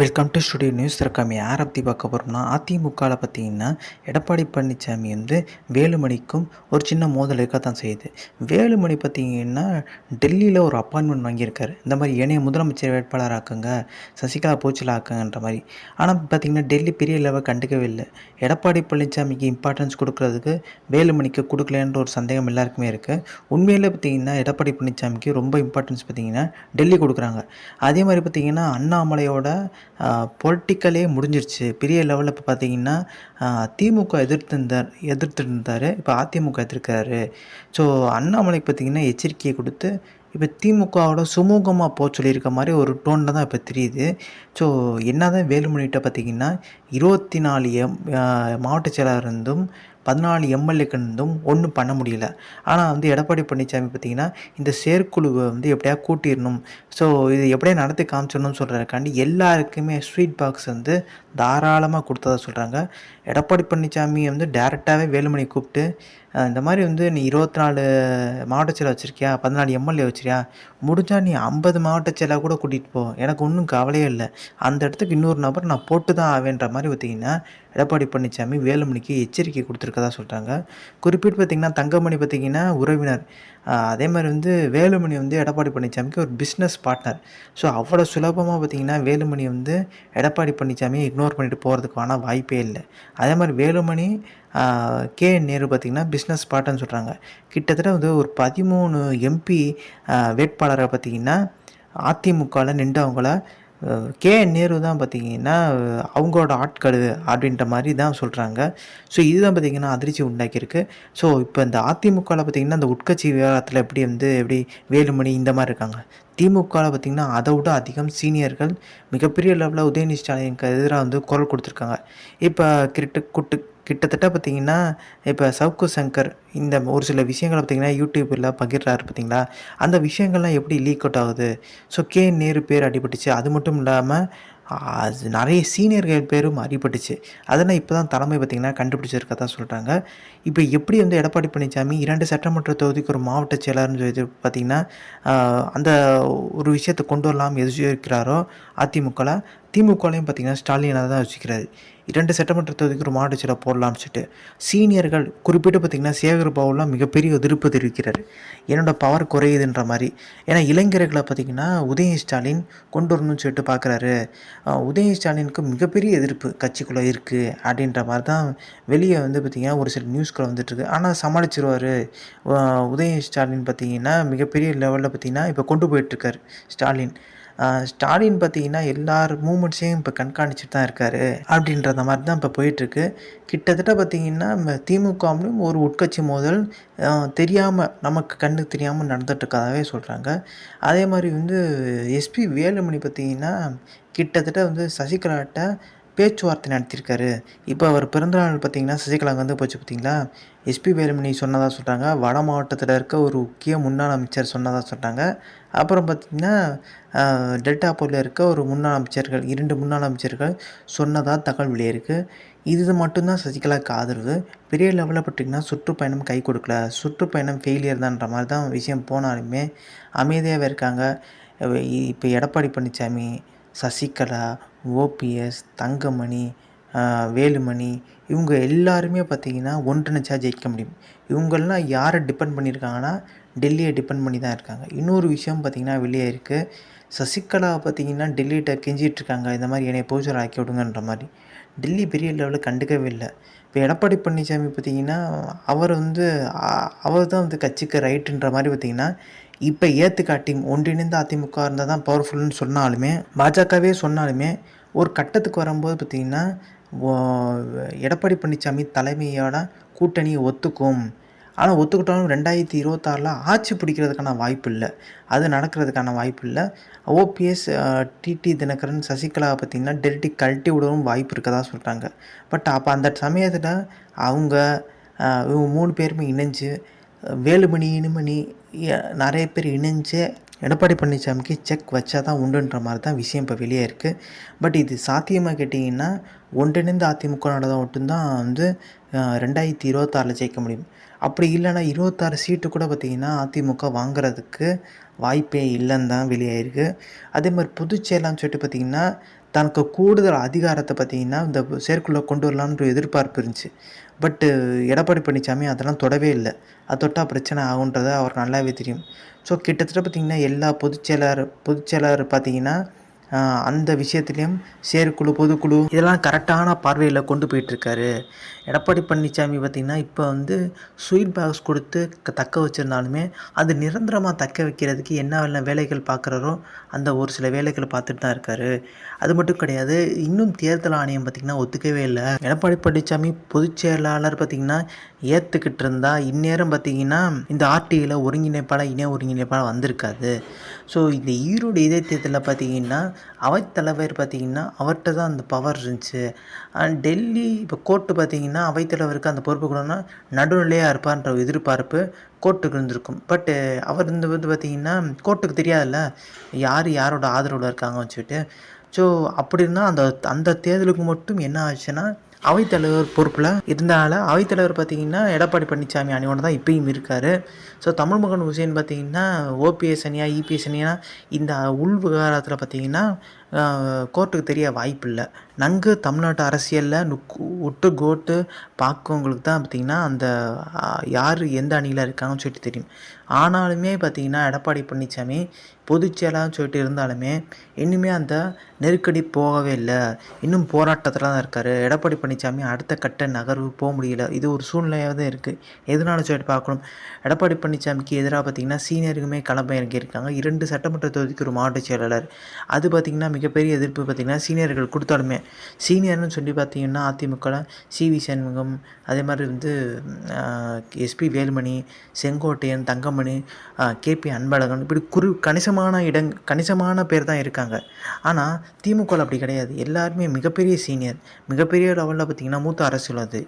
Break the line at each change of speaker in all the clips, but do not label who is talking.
Welcome to studio news இருக்காம யாரை பற்றி பார்க்க போகிறோம்னா அதிமுகவில் பார்த்தீங்கன்னா எடப்பாடி பழனிசாமி வந்து வேலுமணிக்கும் ஒரு சின்ன மோதல் இருக்க தான் செய்யுது. வேலுமணி பார்த்தீங்கன்னா டெல்லியில் ஒரு அப்பாயின்மெண்ட் வாங்கியிருக்காரு. இந்த மாதிரி ஏனைய முதலமைச்சர் வேட்பாளர் ஆக்குங்க சசிகலா போச்சில் ஆக்குங்கன்ற மாதிரி. ஆனால் பார்த்தீங்கன்னா டெல்லி பெரிய லெவல் கண்டுக்கவே இல்லை. எடப்பாடி பழனிசாமிக்கு இம்பார்ட்டன்ஸ் கொடுக்குறதுக்கு வேலுமணிக்கு கொடுக்கலன்ற ஒரு சந்தேகம் எல்லாருக்குமே இருக்குது உண்மையில் பார்த்தீங்கன்னா எடப்பாடி பழனிசாமிக்கு ரொம்ப இம்பார்ட்டன்ஸ் பார்த்தீங்கன்னா டெல்லி கொடுக்குறாங்க. அதே மாதிரி பார்த்தீங்கன்னா அண்ணாமலையோட பொலிட்டிக்கலே முடிஞ்சிருச்சு. பெரிய லெவலில் இப்போ பார்த்தீங்கன்னா திமுக எதிர்த்து இருந்தார் எதிர்த்து இருந்தார் இப்போ அதிமுக எதிர்க்கிறாரு. ஸோ அண்ணாமலைக்கு பார்த்தீங்கன்னா எச்சரிக்கையை கொடுத்து இப்போ திமுகவோட சுமூகமாக போக சொல்லியிருக்க மாதிரி ஒரு டோனில் தான் இப்போ தெரியுது. ஸோ என்ன தான் வேலுமணிகிட்ட பார்த்தீங்கன்னா இருபத்தி நாலு மாவட்ட செயலாளர் இருந்தும் பதினாலு எம்எல்ஏக்கு இருந்தும் ஒன்றும் பண்ண முடியல. ஆனால் வந்து எடப்பாடி பழனிசாமி பார்த்திங்கன்னா இந்த செயற்குழுவை வந்து எப்படியா கூட்டிடணும் ஸோ இது எப்படியா நடத்தி காமிச்சிடணும்னு சொல்கிறக்காண்டி எல்லாருக்குமே ஸ்வீட் பாக்ஸ் வந்து தாராளமாக கொடுத்ததா சொல்கிறாங்க எடப்பாடி பழனிசாமி வந்து டேரெக்டாகவே வேலுமணி கூப்பிட்டு இந்த மாதிரி வந்து நீ இருபத்தி நாலு மாவட்ட செயலர் வச்சுருக்கியா? பதினாலு எம்எல்ஏ வச்சுருக்கியா? முடிஞ்சால் நீ ஐம்பது மாவட்ட செயலாக கூட கூட்டிகிட்டு போ. எனக்கு ஒன்றும் கவலையே இல்லை. அந்த இடத்துக்கு இன்னொரு நபர் நான் போட்டு தான் ஆவேன்ற மாதிரி பார்த்திங்கன்னா எடப்பாடி பழனிசாமி வேலுமணிக்கு எச்சரிக்கை கொடுத்துருக்கதா சொல்கிறாங்க குறிப்பிட்டு பார்த்திங்கன்னா தங்கமணி பார்த்திங்கன்னா உறவினர். அதே மாதிரி வந்து வேலுமணி வந்து எடப்பாடி பழனிசாமிக்கு ஒரு பிஸ்னஸ் பார்ட்னர் ஸோ அவ்வளோ சுலபமாக பார்த்திங்கன்னா வேலுமணி வந்து எடப்பாடி பழனிசாமியை இக்னோர் பண்ணிட்டு போகிறதுக்கான வாய்ப்பே இல்லை. அதே மாதிரி வேலுமணி கே நேரு பார்த்திங்கன்னா பிஸ்னஸ் பார்ட்னர்னு சொல்கிறாங்க கிட்டத்தட்ட வந்து ஒரு பதிமூணு எம்பி வேட்பாளரை பார்த்திங்கன்னா அதிமுகவில் நின்றவங்கள கே நேரு தான் பார்த்திங்கன்னா அவங்களோட ஆட்கள் அப்படின்ற மாதிரி தான் சொல்கிறாங்க ஸோ இதுதான் பார்த்திங்கன்னா அதிர்ச்சி உண்டாக்கியிருக்கு. ஸோ இப்போ இந்த அதிமுகவில் பார்த்திங்கன்னா இந்த உட்கட்சி விவகாரத்தில் எப்படி வந்து எப்படி வேலுமணி இந்த மாதிரி இருக்காங்க? திமுகவில் பார்த்திங்கன்னா அதை விட அதிகம் சீனியர்கள் மிகப்பெரிய லெவலில் உதயநிதி ஸ்டாலினுக்கு எதிராக வந்து குரல் கொடுத்துருக்காங்க. இப்போ கிரிட்டு குட்டு கிட்டத்தட்ட பார்த்திங்கன்னா இப்போ சவுக்கு சங்கர் இந்த ஒரு சில விஷயங்களை பார்த்திங்கன்னா யூடியூப்பில் பகிர்றாரு பார்த்திங்களா? அந்த விஷயங்கள்லாம் எப்படி லீக் அவுட் ஆகுது? ஸோ கே நேரு பேர் அடிபட்டுச்சு. அது மட்டும் இல்லாமல் அது நிறைய சீனியர்கள் பேரும் அடிபட்டுச்சு. அதெல்லாம் இப்போ தான் தலைமை பார்த்திங்கன்னா கண்டுபிடிச்சிருக்கதா சொல்கிறாங்க இப்போ எப்படி வந்து எடப்பாடி பழனிசாமி இரண்டு சட்டமன்ற தொகுதிக்கு ஒரு மாவட்ட செயலர்னு சொல்லி பார்த்திங்கன்னா அந்த ஒரு விஷயத்தை கொண்டு வரலாம் எதிர்க்கிறாரோ அதிமுகவில் திமுகலையும் பார்த்திங்கன்னா ஸ்டாலினாக தான் வச்சுக்கிறாரு. இரண்டு சட்டமன்ற தொகுதிக்கு ஒரு மாவட்ட செயலாக போடலாம்னு சொல்லிட்டு சீனியர்கள் குறிப்பிட்டு பார்த்திங்கன்னா சேகர் பாபுலாம் மிகப்பெரிய எதிர்ப்பு தெரிவிக்கிறார். என்னோடய பவர் குறையுதுன்ற மாதிரி. ஏன்னா இளைஞர்களை பார்த்திங்கன்னா உதய ஸ்டாலின் கொண்டு வரணும்னு சொல்லிட்டு பார்க்குறாரு உதய ஸ்டாலினுக்கு மிகப்பெரிய எதிர்ப்பு கட்சிக்குள்ளே இருக்குது அப்படின்ற மாதிரி தான் வெளியே வந்து பார்த்திங்கன்னா ஒரு சில நியூஸ்களை வந்துட்டுருக்கு ஆனால் சமாளிச்சிருவார். உதய ஸ்டாலின் பார்த்திங்கன்னா மிகப்பெரிய லெவலில் பார்த்திங்கன்னா இப்போ கொண்டு போயிட்டுருக்கார் ஸ்டாலின். ஸ்டாலின் பார்த்தீங்கன்னா எல்லார் மூமெண்ட்ஸையும் இப்போ கண்காணிச்சுட்டு தான் இருக்கார் அப்படின்றத மாதிரி தான் இப்போ போயிட்டுருக்கு. கிட்டத்தட்ட பார்த்திங்கன்னா திமுகவிலும் ஒரு உட்கட்சி மோதல் தெரியாமல் நமக்கு கண்ணுக்கு தெரியாமல் நடந்துட்டுருக்கதாகவே சொல்கிறாங்க அதே மாதிரி வந்து எஸ்பி வேலுமணி பார்த்திங்கன்னா கிட்டத்தட்ட வந்து சசிகலாட்ட பேச்சுவார்த்தை நடத்தியிருக்காரு. இப்போ அவர் பிறந்தநாள் பார்த்திங்கன்னா சசிகலா வந்து போச்சு பார்த்திங்களா? எஸ்பி வேலுமணி சொன்னதாக சொல்கிறாங்க வட மாவட்டத்தில் இருக்க ஒரு முக்கிய முன்னாள் அமைச்சர் சொன்னதாக சொல்கிறாங்க அப்புறம் பார்த்திங்கன்னா போரில் இருக்க ஒரு முன்னாள் அமைச்சர்கள் இரண்டு முன்னாள் அமைச்சர்கள் சொன்னதாக தகவல் வெளியிருக்கு. இது மட்டும்தான் சசிகலாவுக்கு ஆதரவு. பெரிய லெவலில் பார்த்திங்கன்னா சுற்றுப்பயணம் கை கொடுக்கல. சுற்றுப்பயணம் ஃபெயிலியர் தான்ற மாதிரி தான் விஷயம் போனாலுமே அமைதியாகவே இருக்காங்க. இப்போ எடப்பாடி பழனிசாமி சசிகலா ஓபிஎஸ் தங்கமணி வேலுமணி இவங்க எல்லாருமே பார்த்திங்கன்னா ஒன்றிணைச்சா ஜெயிக்க முடியும். இவங்கெல்லாம் யாரை டிபெண்ட் பண்ணியிருக்காங்கன்னா டெல்லியை டிபெண்ட் பண்ணி தான் இருக்காங்க. இன்னொரு விஷயம் பார்த்திங்கன்னா வெளியே இருக்குது சசிகலா பார்த்திங்கன்னா டெல்லிகிட்ட கெஞ்சிகிட்ருக்காங்க இந்த மாதிரி என்னை போச்சர் ஆக்கி விடுங்கன்ற மாதிரி. டெல்லி பெரிய லெவலில் கண்டுக்கவே இல்லை. இப்போ எடப்பாடி பழனிசாமி பார்த்திங்கன்னா அவர் வந்து அவர் தான் வந்து கட்சிக்கு ரைட்டுன்ற மாதிரி பார்த்திங்கன்னா இப்போ ஏற்றுக்காட்டி ஒன்றிணைந்த அதிமுக இருந்தால் தான் பவர்ஃபுல்னு சொன்னாலுமே பாஜகவே சொன்னாலுமே ஒரு கட்டத்துக்கு வரும்போது பார்த்திங்கன்னா எடப்பாடி பழனிசாமி தலைமையோட கூட்டணியை ஒத்துக்கும். ஆனால் ஒத்துக்கிட்டாலும் ரெண்டாயிரத்தி இருபத்தாறில் ஆட்சி பிடிக்கிறதுக்கான வாய்ப்பு இல்லை. அது நடக்கிறதுக்கான வாய்ப்பு இல்லை. ஓபிஎஸ் டிடி தினகரன் சசிகலா பார்த்திங்கன்னா டெல்டி கழட்டி விடவும் வாய்ப்பு இருக்கதா சொல்கிறாங்க பட் அப்போ அந்த சமயத்தில் அவங்க இவங்க மூணு பேருமே இணைஞ்சு வேலுமணி இனிமணி நிறைய பேர் இணைஞ்சு எடப்பாடி பழனிசாமிக்கு செக் வச்சா தான் உண்டுன்ற மாதிரி தான் விஷயம் இப்போ வெளியே இருக்குது பட் இது சாத்தியமாக கேட்டிங்கன்னா ஒன்றிணைந்து அதிமுக நடந்தால் மட்டும்தான் வந்து ரெண்டாயிரத்தி இருபத்தாறில் ஜெயிக்க முடியும். அப்படி இல்லைன்னா இருபத்தாறு சீட்டு கூட பார்த்திங்கன்னா அதிமுக வாங்குறதுக்கு வாய்ப்பே இல்லைன்னு தான் வெளியாயிருக்கு. அதே மாதிரி பொதுச்செயலான்னு சொல்லிட்டு பார்த்திங்கன்னா தனக்கு கூடுதல் அதிகாரத்தை பார்த்தீங்கன்னா இந்த செயற்குள்ளே கொண்டு வரலான்ற எதிர்பார்ப்பு இருந்துச்சு. பட்டு எடப்பாடி பழனிசாமி அதெல்லாம் தொடவே இல்லை. அது தொட்டால் பிரச்சனை ஆகுன்றத அவர் நல்லாவே தெரியும். ஸோ கிட்டத்தட்ட பார்த்திங்கன்னா எல்லா பொதுச்செயலாளர் பொதுச்செயலாளர் பார்த்தீங்கன்னா அந்த விஷயத்துலேயும் செயற்குழு பொதுக்குழு இதெல்லாம் கரெக்டான பார்வையில் கொண்டு போயிட்டுருக்காரு. எடப்பாடி பழனிசாமி பார்த்திங்கன்னா இப்போ வந்து ஸ்வீட் பாக்ஸ் கொடுத்து தக்க வச்சுருந்தாலுமே அது நிரந்தரமாக தக்க வைக்கிறதுக்கு என்ன வேலைகள் பார்க்குறாரோ அந்த ஒரு சில வேலைகளை பார்த்துட்டு தான் இருக்காரு. அது மட்டும் கிடையாது இன்னும் தேர்தல் ஆணையம் பார்த்திங்கன்னா ஒத்துக்கவே இல்லை. எடப்பாடி பழனிசாமி பொதுச் செயலாளர் பார்த்திங்கன்னா ஏற்றுக்கிட்டு இருந்தால் இந்நேரம் பார்த்திங்கன்னா இந்த ஆர்டியில் ஒருங்கிணைப்பாளர் இணை ஒருங்கிணைப்பாளர் வந்திருக்காது ஸோ இந்த ஈரோடு இதே தேர்தலில் பார்த்தீங்கன்னா அவைத்தலைவர் பார்த்திங்கன்னா அவர்கிட்ட தான் அந்த பவர் இருந்துச்சு. டெல்லி இப்போ கோர்ட்டு பார்த்தீங்கன்னா அவைத்தலைவருக்கு அந்த பொறுப்பு கொடுன்னா நடுநிலையாக இருப்பார்ன்ற எதிர்பார்ப்பு கோர்ட்டுக்கு இருந்திருக்கும். பட்டு அவர் இந்த வந்து பார்த்தீங்கன்னா கோர்ட்டுக்கு தெரியாதுல்ல யார் யாரோட ஆதரவில் இருக்காங்கன்னு சொல்லிட்டு. ஸோ அப்படி இருந்தால் அந்த அந்த தேர்தலுக்கு மட்டும் என்ன ஆச்சுன்னா அவைத்தலைவர் பொறுப்பில் இருந்தால அவைத்தலைவர் பார்த்தீங்கன்னா எடப்பாடி பழனிசாமி அணியோட தான் இப்பயும் இருக்கார். ஸோ தமிழ் மகன் ஹுசேன் பார்த்தீங்கன்னா ஓபிஎஸ் அணியா இபிஎஸ் அணியா இந்த உள் விவகாரத்தில் பார்த்தீங்கன்னா கோர்ட்டுக்கு தெரிய வாய்ப்பில்லை. நன்கு தமிழ்நாட்டு அரசியலில் நுக்கு ஒட்டு கோட்டு பார்க்கவங்களுக்கு தான் பார்த்திங்கன்னா அந்த யார் எந்த அணியில் இருக்காங்கன்னு சொல்லிட்டு தெரியும். ஆனாலுமே பார்த்திங்கன்னா எடப்பாடி பழனிசாமி பொதுச்செயலாக சொல்லிட்டு இருந்தாலுமே இன்னுமே அந்த நெருக்கடி போகவே இல்லை. இன்னும் போராட்டத்தில் தான் இருக்கார். எடப்பாடி பழனிசாமி அடுத்த கட்ட நகர்வு போக முடியல. இது ஒரு சூழ்நிலையாக தான் இருக்குது எதனால சொல்லிட்டு பார்க்கணும். எடப்பாடி பழனிசாமிக்கு எதிராக பார்த்திங்கன்னா சீனியருக்குமே களம் இறங்கியிருக்காங்க. இரண்டு சட்டமன்ற தொகுதிக்கு ஒரு மாவட்ட செயலாளர். அது பார்த்திங்கன்னா மிகப்பெரிய எதிர்ப்பு பார்த்திங்கன்னா சீனியர்கள் கொடுத்தாலுமே. சீனியர்னு சொல்லி பார்த்திங்கன்னா அதிமுகவில் சி வி சண்முகம் அதே மாதிரி வந்து எஸ்பி வேலுமணி செங்கோட்டையன் தங்கமணி கேபி அன்பழகன் இப்படி குறு கணிசமான இடங் கணிசமான பேர் தான் இருக்காங்க. ஆனால் திமுகவில் அப்படி கிடையாது. எல்லாருமே மிகப்பெரிய சீனியர். மிகப்பெரிய லெவலில் பார்த்திங்கன்னா மூத்த அரசியல்வாதி.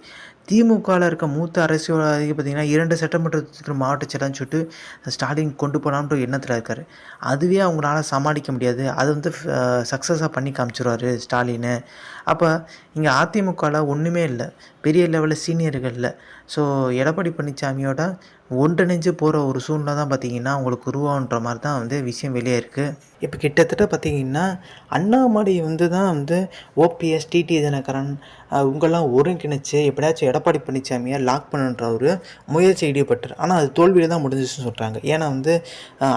திமுகவில் இருக்க மூத்த அரசியல்வாதி பார்த்திங்கன்னா இரண்டு சட்டமன்ற மாவட்ட செயலாளர்னு சொல்லிட்டு ஸ்டாலின் கொண்டு போகலான்ற எண்ணத்தில் இருக்கார். அதுவே அவங்களால சமாளிக்க முடியாது. அது வந்து சக்ஸஸாக பண்ணி காமிச்சிருவார் ஸ்டாலின். அப்போ இங்கே அதிமுகவில் ஒன்றுமே இல்லை. பெரிய லெவலில் சீனியர்கள் இல்லை ஸோ எடப்பாடி பழனிசாமியோட ஒன்றிணைஞ்சு போகிற ஒரு சூழ்நிலை தான் பார்த்தீங்கன்னா உங்களுக்கு உருவாகுன்ற மாதிரி தான் வந்து விஷயம் வெளியே இருக்குது இப்போ கிட்டத்தட்ட பார்த்திங்கன்னா அண்ணாமலை வந்து தான் வந்து ஓபிஎஸ் டிடி தினகரன் உங்களாம் ஒருங்கிணைச்சு எப்படியாச்சும் எடப்பாடி பழனிசாமியை லாக் பண்ணுன்ற ஒரு முயற்சி ஈடுபட்டார். ஆனால் அது தோல்வியில் தான் முடிஞ்சிச்சுன்னு சொல்கிறாங்க ஏன்னா வந்து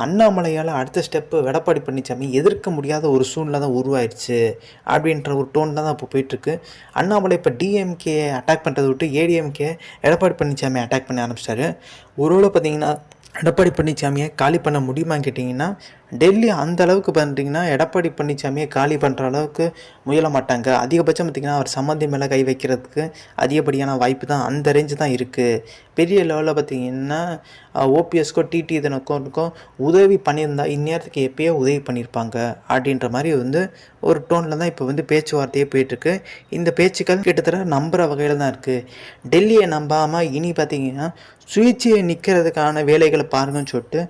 அண்ணாமலையால் அடுத்த ஸ்டெப்பு எடப்பாடி பழனிசாமி எதிர்க்க முடியாத ஒரு சூழ்நிலை தான் உருவாயிடுச்சு அப்படின்ற ஒரு டோன் தான் இப்போ போயிட்டுருக்கு அண்ணாமலை இப்போ டிஎம்கே அட்டாக் பண்ணுறதை விட்டு ஏடிஎம்கே எடப்பாடி பழனிசாமி அட்டாக் பண்ண ஆரம்பிச்சிட்டாரு. ஒருவேளை பார்த்தீங்கன்னா எடப்பாடி பழனிசாமியை காலி பண்ண முடியுமான்னு கேட்டிங்கன்னா டெல்லி அந்த அளவுக்கு பண்ணுறீங்கன்னா எடப்பாடி பழனிசாமியை காலி பண்ணுற அளவுக்கு முயல மாட்டாங்க. அதிகபட்சம் பார்த்திங்கன்னா அவர் சம்மந்தி மேலே கை வைக்கிறதுக்கு அதிகப்படியான வாய்ப்பு தான் அந்த ரேஞ்சு தான் இருக்குது பெரிய லெவலில் பார்த்திங்கன்னா ஓபிஎஸ்க்கோ டிடி இதனுக்கோ உதவி பண்ணியிருந்தா இந்நேரத்துக்கு எப்பயோ உதவி பண்ணியிருப்பாங்க. அப்படின்ற மாதிரி வந்து ஒரு டோனில் தான் இப்போ வந்து பேச்சுவார்த்தையே போயிட்டுருக்கு. இந்த பேச்சுக்கள் கிட்டத்தட்ட நம்புகிற வகையில் தான் இருக்குது டெல்லியை நம்பாமல் இனி பார்த்தீங்கன்னா சுயேட்சையை நிற்கிறதுக்கான வேலைகளை பாருங்கன்னு சொல்லிட்டு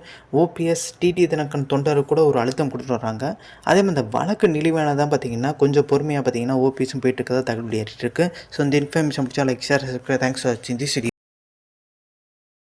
ஓபிஎஸ் டிடி தினக்கன் கவுண்டருக்கு கூட ஒரு அழுத்தம் கொடுத்துட்டு வர்றாங்க. அதே மாதிரி இந்த வழக்கு நிலுவையான தான் பார்த்தீங்கன்னா கொஞ்சம் பொறுமையாக பார்த்தீங்கன்னா ஓபிஎஸும் போயிட்டு இருக்கதா தகவல் ஏறிட்டு இருக்கு. ஸோ இந்த இன்ஃபர்மேஷன் பிடிச்சா லைக் ஷேர் தேங்க்ஸ் ஃபார் வாட்சிங் தி